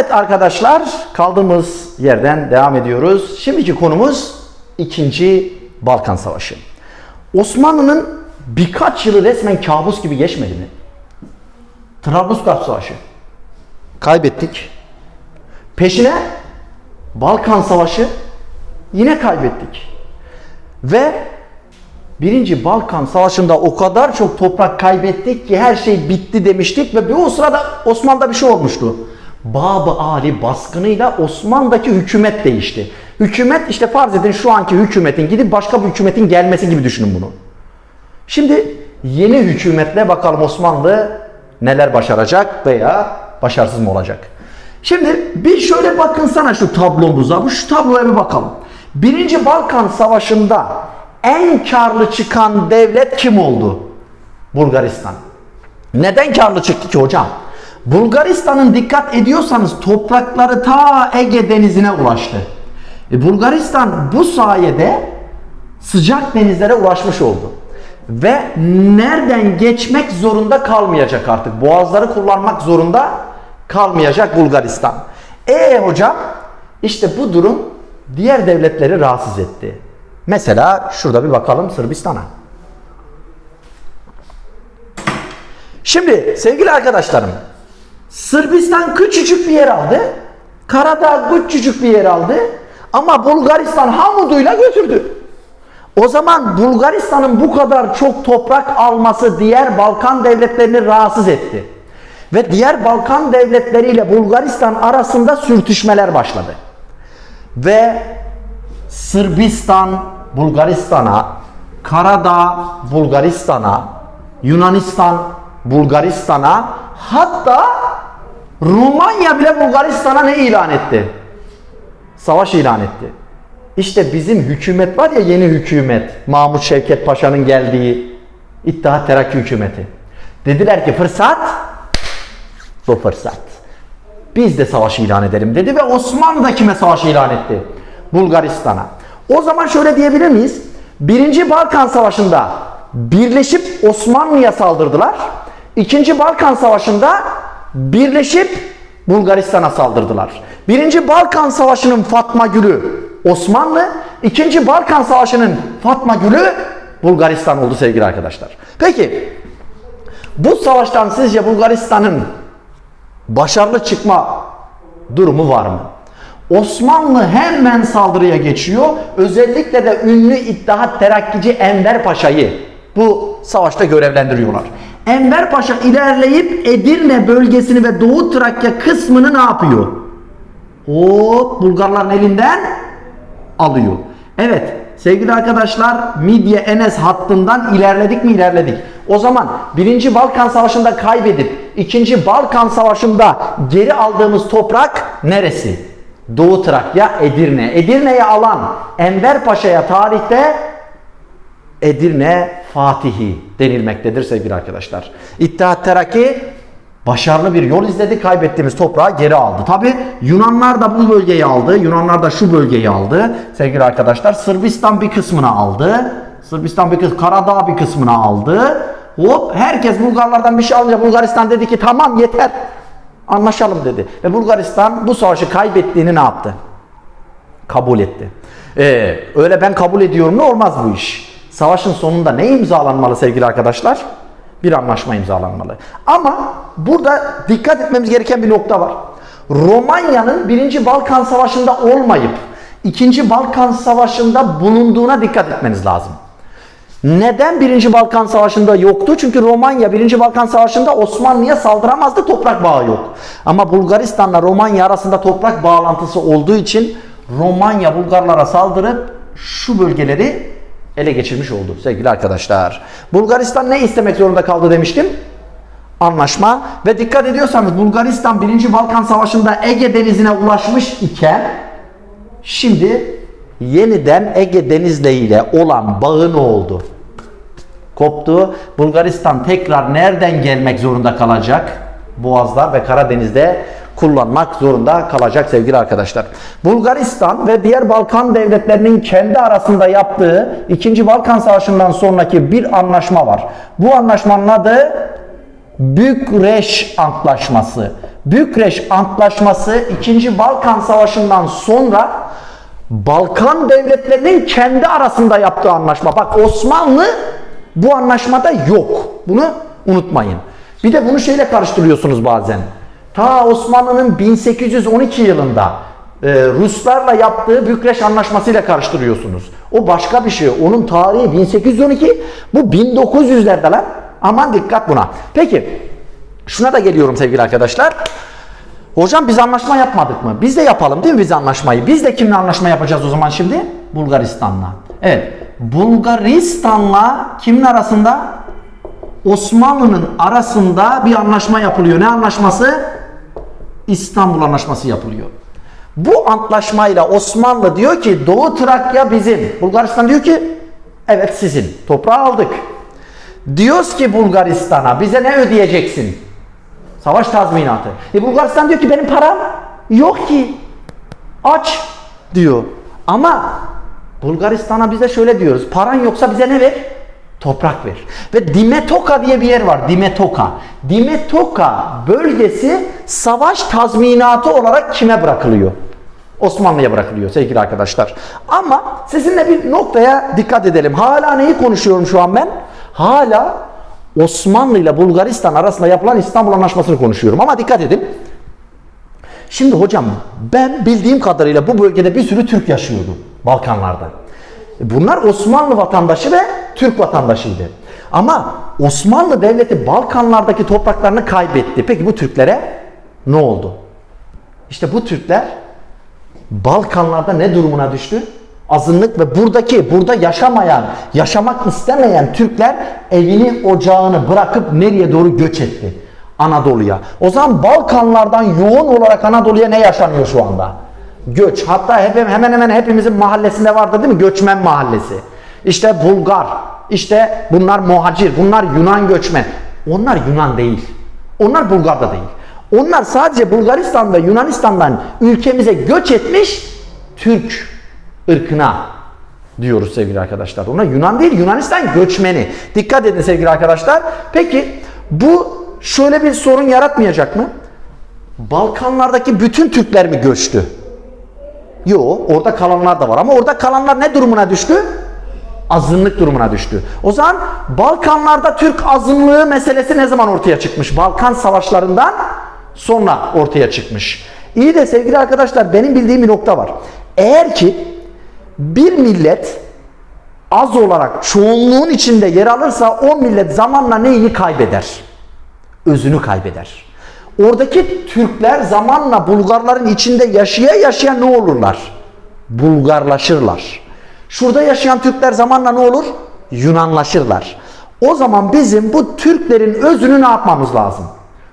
Evet arkadaşlar kaldığımız yerden devam ediyoruz. Şimdiki konumuz 2. Balkan Savaşı. Osmanlı'nın birkaç yılı resmen kabus gibi geçmedi mi? Trablusgarp Savaşı. Kaybettik. Peşine Balkan Savaşı yine kaybettik. Ve Birinci Balkan Savaşı'nda o kadar çok toprak kaybettik ki her şey bitti demiştik ve bir o sırada Osmanlı'da bir şey olmuştu. Bab-ı Ali baskınıyla Osmanlı'daki hükümet değişti. Hükümet işte farz edin şu anki hükümetin gidip başka bir hükümetin gelmesi gibi düşünün bunu. Şimdi yeni hükümetle bakalım Osmanlı neler başaracak veya başarısız mı olacak? Şimdi bir şöyle bakın sana şu tablomuza. Şu tabloya bir bakalım. Birinci Balkan Savaşı'nda en karlı çıkan devlet kim oldu? Bulgaristan. Neden karlı çıktı ki hocam? Bulgaristan'ın dikkat ediyorsanız toprakları ta Ege denizine ulaştı. E Bulgaristan bu sayede sıcak denizlere ulaşmış oldu. Ve nereden geçmek zorunda kalmayacak artık. Boğazları kullanmak zorunda kalmayacak Bulgaristan. E hocam işte bu durum diğer devletleri rahatsız etti. Mesela şurada bir bakalım Sırbistan'a. Şimdi sevgili arkadaşlarım Sırbistan küçücük bir yer aldı. Karadağ küçücük bir yer aldı. Ama Bulgaristan hamuduyla götürdü. O zaman Bulgaristan'ın bu kadar çok toprak alması diğer Balkan devletlerini rahatsız etti. Ve diğer Balkan devletleriyle Bulgaristan arasında sürtüşmeler başladı. Ve Sırbistan Bulgaristan'a, Karadağ Bulgaristan'a, Yunanistan Bulgaristan'a hatta Romanya bile Bulgaristan'a ne ilan etti? Savaş ilan etti. İşte bizim hükümet var ya yeni hükümet. Mahmut Şevket Paşa'nın geldiği İttihat Terakki hükümeti. Dediler ki fırsat bu fırsat. Biz de savaş ilan edelim dedi ve Osmanlı da kime savaş ilan etti? Bulgaristan'a. O zaman şöyle diyebilir miyiz? Birinci Balkan Savaşı'nda birleşip Osmanlı'ya saldırdılar. İkinci Balkan Savaşı'nda birleşip Bulgaristan'a saldırdılar. Birinci Balkan Savaşı'nın Fatma Gülü Osmanlı, ikinci Balkan Savaşı'nın Fatma Gülü Bulgaristan oldu sevgili arkadaşlar. Peki bu savaştan sizce Bulgaristan'ın başarılı çıkma durumu var mı? Osmanlı hemen saldırıya geçiyor. Özellikle de ünlü İttihat Terakkici Enver Paşa'yı bu savaşta görevlendiriyorlar. Enver Paşa ilerleyip Edirne bölgesini ve Doğu Trakya kısmını ne yapıyor? Hop Bulgarların elinden alıyor. Evet sevgili arkadaşlar Midye Enes hattından ilerledik mi ilerledik. O zaman 1. Balkan Savaşı'nda kaybedip 2. Balkan Savaşı'nda geri aldığımız toprak neresi? Doğu Trakya Edirne. Edirne'yi alan Enver Paşa'ya tarihte Edirne Fatihi denilmektedir sevgili arkadaşlar. İttihat Terakki başarılı bir yol izledi. Kaybettiğimiz toprağı geri aldı. Tabi Yunanlar da bu bölgeyi aldı. Yunanlar da şu bölgeyi aldı. Sevgili arkadaşlar Sırbistan bir kısmını aldı. Sırbistan bir kısmı, Karadağ bir kısmını aldı. Hop herkes Bulgarlardan bir şey alınca Bulgaristan dedi ki tamam yeter. Anlaşalım dedi. Ve Bulgaristan bu savaşı kaybettiğini ne yaptı? Kabul etti. Ee, öyle ben kabul ediyorum ne olmaz bu iş. Savaşın sonunda ne imzalanmalı sevgili arkadaşlar? Bir anlaşma imzalanmalı. Ama burada dikkat etmemiz gereken bir nokta var. Romanya'nın 1. Balkan Savaşı'nda olmayıp 2. Balkan Savaşı'nda bulunduğuna dikkat etmeniz lazım. Neden 1. Balkan Savaşı'nda yoktu? Çünkü Romanya 1. Balkan Savaşı'nda Osmanlı'ya saldıramazdı toprak bağı yok. Ama Bulgaristan'la Romanya arasında toprak bağlantısı olduğu için Romanya Bulgarlara saldırıp şu bölgeleri ele geçirmiş oldu sevgili arkadaşlar. Bulgaristan ne istemek zorunda kaldı demiştim? Anlaşma ve dikkat ediyorsanız Bulgaristan 1. Balkan Savaşı'nda Ege Denizi'ne ulaşmış iken şimdi yeniden Ege Denizli ile olan bağı ne oldu? Koptu. Bulgaristan tekrar nereden gelmek zorunda kalacak? Boğazlar ve Karadeniz'de kullanmak zorunda kalacak sevgili arkadaşlar. Bulgaristan ve diğer Balkan devletlerinin kendi arasında yaptığı 2. Balkan Savaşı'ndan sonraki bir anlaşma var. Bu anlaşmanın adı Bükreş Antlaşması. Bükreş Antlaşması 2. Balkan Savaşı'ndan sonra Balkan devletlerinin kendi arasında yaptığı anlaşma. Bak Osmanlı bu anlaşmada yok. Bunu unutmayın. Bir de bunu şeyle karıştırıyorsunuz bazen. Ta Osmanlı'nın 1812 yılında e, Ruslarla yaptığı Bükreş Anlaşması ile karıştırıyorsunuz. O başka bir şey. Onun tarihi 1812, bu 1900'lerde lan. Aman dikkat buna. Peki, şuna da geliyorum sevgili arkadaşlar. Hocam biz anlaşma yapmadık mı? Biz de yapalım değil mi biz anlaşmayı? Biz de kimle anlaşma yapacağız o zaman şimdi? Bulgaristan'la. Evet. Bulgaristan'la kimin arasında? Osmanlı'nın arasında bir anlaşma yapılıyor. Ne anlaşması? İstanbul Anlaşması yapılıyor. Bu antlaşmayla Osmanlı diyor ki Doğu Trakya bizim. Bulgaristan diyor ki evet sizin. Toprağı aldık. Diyoruz ki Bulgaristan'a bize ne ödeyeceksin? Savaş tazminatı. E Bulgaristan diyor ki benim param yok ki. Aç diyor. Ama Bulgaristan'a bize şöyle diyoruz. Paran yoksa bize ne ver? Toprak ver. Ve Dimetoka diye bir yer var. Dimetoka. Dimetoka bölgesi savaş tazminatı olarak kime bırakılıyor? Osmanlı'ya bırakılıyor sevgili arkadaşlar. Ama sizinle bir noktaya dikkat edelim. Hala neyi konuşuyorum şu an ben? Hala Osmanlı ile Bulgaristan arasında yapılan İstanbul Anlaşması'nı konuşuyorum. Ama dikkat edin. Şimdi hocam ben bildiğim kadarıyla bu bölgede bir sürü Türk yaşıyordu Balkanlarda. Bunlar Osmanlı vatandaşı ve Türk vatandaşıydı. Ama Osmanlı Devleti Balkanlardaki topraklarını kaybetti. Peki bu Türklere ne oldu? İşte bu Türkler Balkanlarda ne durumuna düştü? Azınlık ve buradaki, burada yaşamayan, yaşamak istemeyen Türkler evini, ocağını bırakıp nereye doğru göç etti? Anadolu'ya. O zaman Balkanlardan yoğun olarak Anadolu'ya ne yaşanıyor şu anda? Göç. Hatta hep, hemen hemen hepimizin mahallesinde vardı değil mi? Göçmen mahallesi. İşte Bulgar, işte bunlar muhacir, bunlar Yunan göçmen. Onlar Yunan değil. Onlar Bulgar'da değil. Onlar sadece Bulgaristan Yunanistan'dan ülkemize göç etmiş Türk ırkına diyoruz sevgili arkadaşlar. Ona Yunan değil Yunanistan göçmeni. Dikkat edin sevgili arkadaşlar. Peki bu şöyle bir sorun yaratmayacak mı? Balkanlardaki bütün Türkler mi göçtü? Yok orada kalanlar da var ama orada kalanlar ne durumuna düştü? Azınlık durumuna düştü. O zaman Balkanlarda Türk azınlığı meselesi ne zaman ortaya çıkmış? Balkan savaşlarından sonra ortaya çıkmış. İyi de sevgili arkadaşlar benim bildiğim bir nokta var. Eğer ki bir millet az olarak çoğunluğun içinde yer alırsa o millet zamanla neyini kaybeder? Özünü kaybeder. Oradaki Türkler zamanla Bulgarların içinde yaşaya yaşaya ne olurlar? Bulgarlaşırlar. Şurada yaşayan Türkler zamanla ne olur? Yunanlaşırlar. O zaman bizim bu Türklerin özünü ne yapmamız lazım?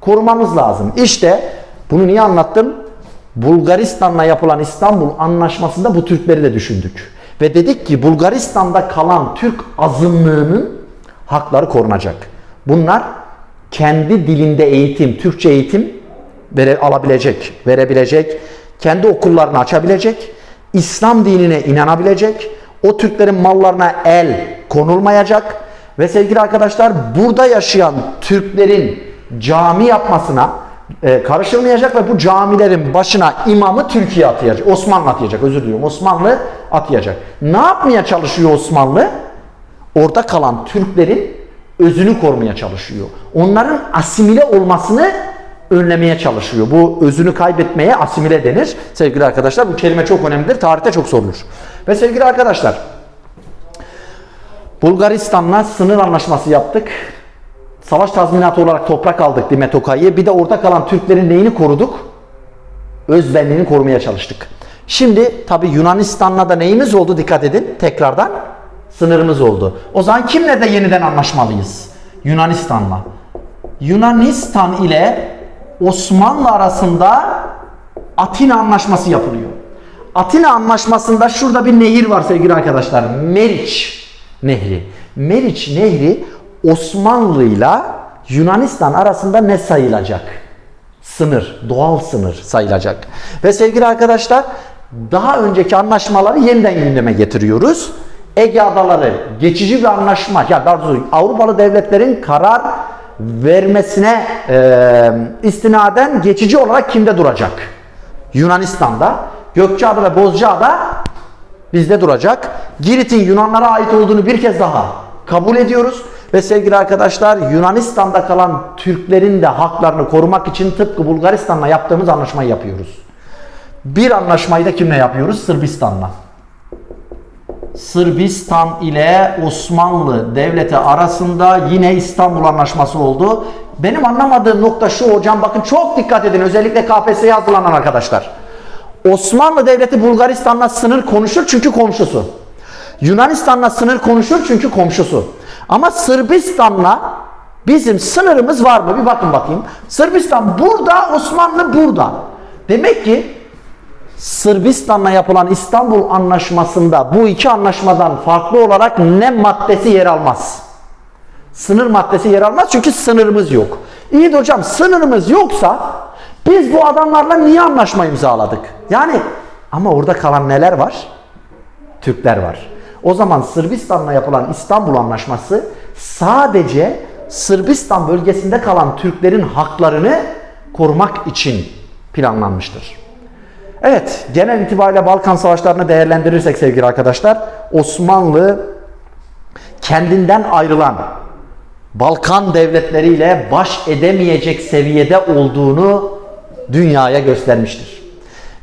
Korumamız lazım. İşte bunu niye anlattım? Bulgaristan'la yapılan İstanbul Anlaşması'nda bu Türkleri de düşündük. Ve dedik ki Bulgaristan'da kalan Türk azınlığının hakları korunacak. Bunlar kendi dilinde eğitim, Türkçe eğitim vere, alabilecek, verebilecek, kendi okullarını açabilecek, İslam dinine inanabilecek, o Türklerin mallarına el konulmayacak ve sevgili arkadaşlar burada yaşayan Türklerin cami yapmasına e, karışılmayacak ve bu camilerin başına imamı Türkiye atayacak. Osmanlı atayacak özür diliyorum. Osmanlı atayacak. Ne yapmaya çalışıyor Osmanlı? Orada kalan Türklerin özünü korumaya çalışıyor. Onların asimile olmasını önlemeye çalışıyor. Bu özünü kaybetmeye asimile denir. Sevgili arkadaşlar bu kelime çok önemlidir. Tarihte çok sorulur. Ve sevgili arkadaşlar Bulgaristan'la sınır anlaşması yaptık. Savaş tazminatı olarak toprak aldık Dimetoka'yı. Bir de orada kalan Türklerin neyini koruduk? Özbenliğini korumaya çalıştık. Şimdi tabi Yunanistan'la da neyimiz oldu dikkat edin tekrardan sınırımız oldu. O zaman kimle de yeniden anlaşmalıyız? Yunanistan'la. Yunanistan ile Osmanlı arasında Atina Anlaşması yapılıyor. Atina Anlaşması'nda şurada bir nehir var sevgili arkadaşlar. Meriç Nehri. Meriç Nehri Osmanlı ile Yunanistan arasında ne sayılacak? Sınır, doğal sınır sayılacak. Ve sevgili arkadaşlar daha önceki anlaşmaları yeniden gündeme getiriyoruz. Ege Adaları geçici bir anlaşma, ya daha doğrusu Avrupalı devletlerin karar vermesine e, istinaden geçici olarak kimde duracak? Yunanistan'da. Gökçeada ve Bozcaada bizde duracak. Girit'in Yunanlara ait olduğunu bir kez daha kabul ediyoruz. Ve sevgili arkadaşlar Yunanistan'da kalan Türklerin de haklarını korumak için tıpkı Bulgaristan'la yaptığımız anlaşmayı yapıyoruz. Bir anlaşmayı da kimle yapıyoruz? Sırbistan'la. Sırbistan ile Osmanlı Devleti arasında yine İstanbul Anlaşması oldu. Benim anlamadığım nokta şu hocam bakın çok dikkat edin özellikle KPSS'ye hazırlanan arkadaşlar. Osmanlı Devleti Bulgaristan'la sınır konuşur çünkü komşusu. Yunanistan'la sınır konuşur çünkü komşusu. Ama Sırbistan'la bizim sınırımız var mı? Bir bakın bakayım. Sırbistan burada, Osmanlı burada. Demek ki Sırbistan'la yapılan İstanbul Anlaşması'nda bu iki anlaşmadan farklı olarak ne maddesi yer almaz? Sınır maddesi yer almaz çünkü sınırımız yok. İyi de hocam sınırımız yoksa biz bu adamlarla niye anlaşma imzaladık? Yani ama orada kalan neler var? Türkler var. O zaman Sırbistan'la yapılan İstanbul Anlaşması sadece Sırbistan bölgesinde kalan Türklerin haklarını korumak için planlanmıştır. Evet, genel itibariyle Balkan Savaşlarını değerlendirirsek sevgili arkadaşlar, Osmanlı kendinden ayrılan Balkan devletleriyle baş edemeyecek seviyede olduğunu dünyaya göstermiştir.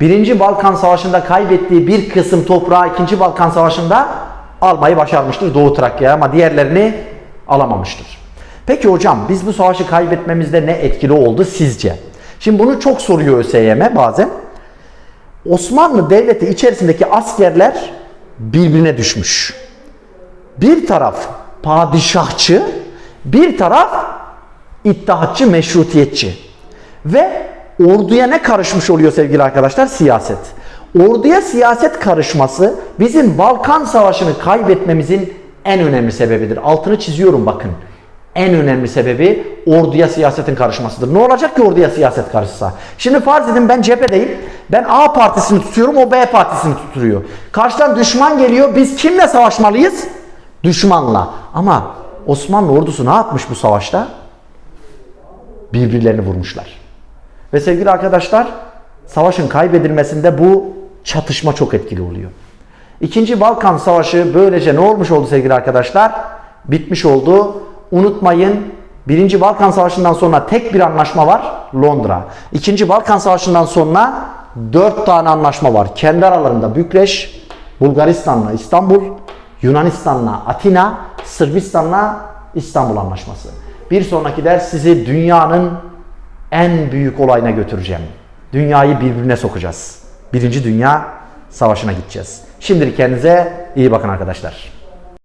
Birinci Balkan Savaşı'nda kaybettiği bir kısım toprağı ikinci Balkan Savaşı'nda almayı başarmıştır Doğu Trakya'ya ama diğerlerini alamamıştır. Peki hocam biz bu savaşı kaybetmemizde ne etkili oldu sizce? Şimdi bunu çok soruyor ÖSYM bazen. Osmanlı Devleti içerisindeki askerler birbirine düşmüş. Bir taraf padişahçı, bir taraf iddihatçı, meşrutiyetçi. Ve orduya ne karışmış oluyor sevgili arkadaşlar? Siyaset. Orduya siyaset karışması bizim Balkan Savaşı'nı kaybetmemizin en önemli sebebidir. Altını çiziyorum bakın. En önemli sebebi orduya siyasetin karışmasıdır. Ne olacak ki orduya siyaset karışsa? Şimdi farz edin ben cephedeyim. Ben A partisini tutuyorum, o B partisini tutuyor. Karşıdan düşman geliyor. Biz kimle savaşmalıyız? Düşmanla. Ama Osmanlı ordusu ne yapmış bu savaşta? Birbirlerini vurmuşlar. Ve sevgili arkadaşlar, savaşın kaybedilmesinde bu çatışma çok etkili oluyor. İkinci Balkan Savaşı böylece ne olmuş oldu sevgili arkadaşlar? Bitmiş oldu. Unutmayın Birinci Balkan Savaşı'ndan sonra tek bir anlaşma var Londra. İkinci Balkan Savaşı'ndan sonra dört tane anlaşma var. Kendi aralarında Bükreş, Bulgaristan'la İstanbul, Yunanistan'la Atina, Sırbistan'la İstanbul Anlaşması. Bir sonraki ders sizi dünyanın en büyük olayına götüreceğim. Dünyayı birbirine sokacağız. Birinci Dünya Savaşı'na gideceğiz. Şimdilik kendinize iyi bakın arkadaşlar.